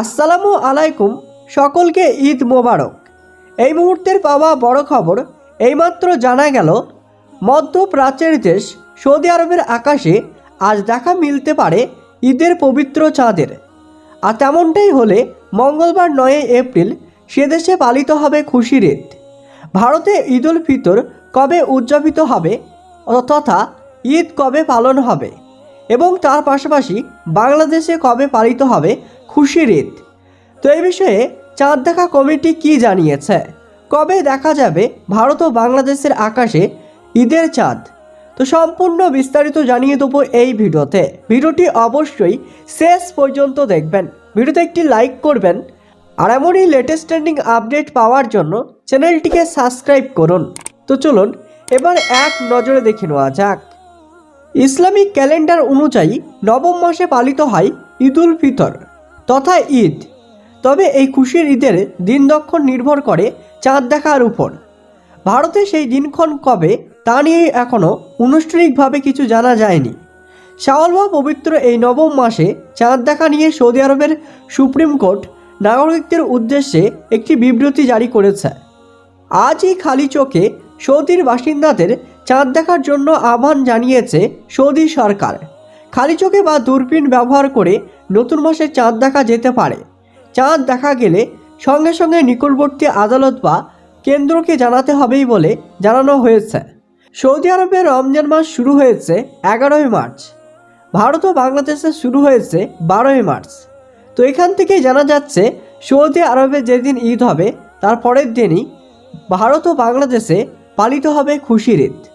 আসসালামু আলাইকুম, সকলকে ঈদ মোবারক। এই মুহূর্তের পাওয়া বড় খবর এইমাত্র জানা গেল, মধ্যপ্রাচ্যের দেশ সৌদি আরবের আকাশে আজ দেখা মিলতে পারে ঈদের পবিত্র চাঁদের। আর তেমনটাই হলে মঙ্গলবার নয় এপ্রিল সে দেশে পালিত হবে খুশির ঈদ। ভারতে ঈদ উল ফিতর কবে উদযাপিত হবে তথা ঈদ কবে পালন হবে এবং তার পাশাপাশি বাংলাদেশে কবে পালিত হবে খুশির ঈদ তো এই বিষয়ে চাঁদ দেখা কমিটি কি জানিয়েছে? কবে দেখা যাবে ভারত ও বাংলাদেশের আকাশে ঈদের চাঁদ? তো সম্পূর্ণ বিস্তারিত জানিয়ে দেবো এই ভিডিওতে। ভিডিওটি অবশ্যই শেষ পর্যন্ত দেখবেন। ভিডিওতে একটি লাইক করবেন। আর এমনই লেটেস্ট ট্রেন্ডিং আপডেট পাওয়ার জন্য চ্যানেলটিকে সাবস্ক্রাইব করুন। তো চলুন, এবার এক নজরে দেখে নেওয়া যাক। ইসলামিক ক্যালেন্ডার অনুযায়ী নবম মাসে পালিত হয় ঈদুল ফিতর। তথা ঈদ। তবে এই খুশির ঈদের দিন দক্ষণ নির্ভর করে চাঁদ দেখার উপর। ভারতে সেই দিনক্ষণ কবে তা নিয়ে এখনও আনুষ্ঠানিকভাবে কিছু জানা যায়নি। শাওয়াল বা পবিত্র এই নবম মাসে চাঁদ দেখা নিয়ে সৌদি আরবের সুপ্রিম কোর্ট নাগরিকদের উদ্দেশ্যে একটি বিবৃতি জারি করেছে। আজই খালি চোখে সৌদির বাসিন্দাদের চাঁদ দেখার জন্য আহ্বান জানিয়েছে সৌদি সরকার। খালি চোখে বা দূরবীন ব্যবহার করে নতুন মাসে চাঁদ দেখা যেতে পারে। চাঁদ দেখা গেলে সঙ্গে সঙ্গে নিকটবর্তী আদালত বা কেন্দ্রকে জানাতে হবেই বলে জানানো হয়েছে। সৌদি আরবে রমজান মাস শুরু হয়েছে এগারোই মার্চ। ভারত ও বাংলাদেশে শুরু হয়েছে বারোই মার্চ। তো এখান থেকেই জানা যাচ্ছে, সৌদি আরবে যেদিন ঈদ হবে, তার পরের দিনই ভারত ও বাংলাদেশে পালিত হবে খুশির ঈদ।